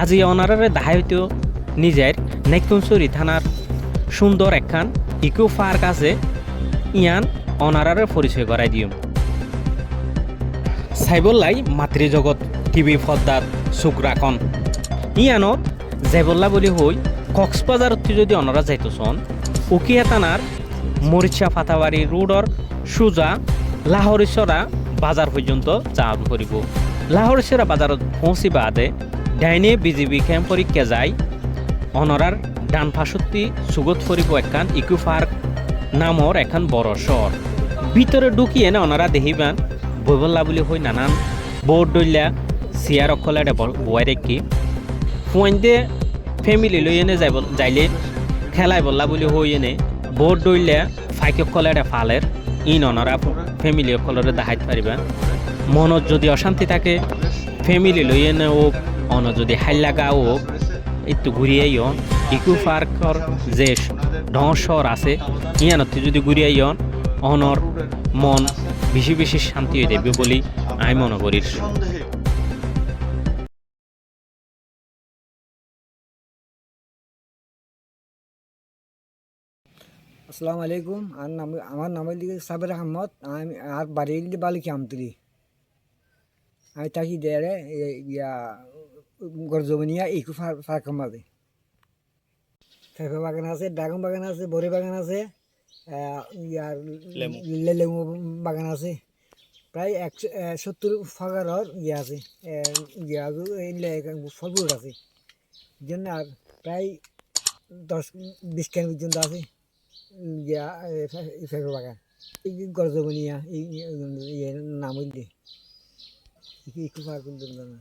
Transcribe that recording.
আজি অনারারে দাহাই হইতো নিজের নেকুনচুরি থানার সুন্দর একখান ইকো পার্ক আছে। ইয়ান অনারারে পরিচয় করাই দিম সাইবল্লাই মাতৃজগৎ টিভি চুক রাখন ইয়ানত জেবল্লা বুলি হই কক্সবাজারত যদি অনরা চন, উকিয়া থানার মরিচা ফাতাবাড়ি রোডর সোজা লাহরিচরা বাজার পর্যন্ত যাওয়া করিব লাহরিচরা বাজারত পৌঁছি বাদে ডাইনে বিজিবি ক্যাম্প পরীক্ষা যায়। অনরার ডান পাশত্তি সুগত ফরিব একখান ইকো পার্ক নামৰ এখন বড় শহর। ভিতরে ঢুকিয়ে না ওনারা দেখিবান বৈবল্লা বুলি হই নানান বোর্ড দইলা চেয়ার অকলে বয়াই রেখি ফুয়াইন্দে ফেমিলি লৈ এনে যাই যাইলে খেলাই বল্লা বুলি হই এনে বোর্ড দইলা ফাইক অকলে ফালের ইন অনরা ফেমিলি অকলরে দেখাইতে পারিবা মনত যদি অশান্তি থাকে ফেমিলি লৈ এনে হোক অন যদি হাইলাগা হোক একটু ঘুরিয়াইও। ইকো পার্কর যে ঢর আছে ইয়ানতে যদি ঘুরিয়াইও অনর মন বেশি বেশি শান্তি হয়ে যাবে বলি আমি মনে করি। আসসালামু আলাইকুম, আর নাম আমার নাম সাবের আহমদ, আমি আর বাড়ি বালিকি আমতলি আমি থাকি দেয়ারে ইয়া গরজবনিয়া ইকু ফার্কের মাঝে ফেফে বাগান আছে ড্রাগন বাগান আছে বড়ি বাগান আছে ইয়ার লে- লেবু বাগান আছে প্রায় একশো সত্তর ফাগারর ইয়ে আছে ইয়া ফলফুল আছে জন্য আর প্রায় দশ বিশ কেন পর্যন্ত আছে ইয়া ফেফে বাগান এই গরজবনিয়া এই ইয়ে নাম হইলে একটু পার করতে না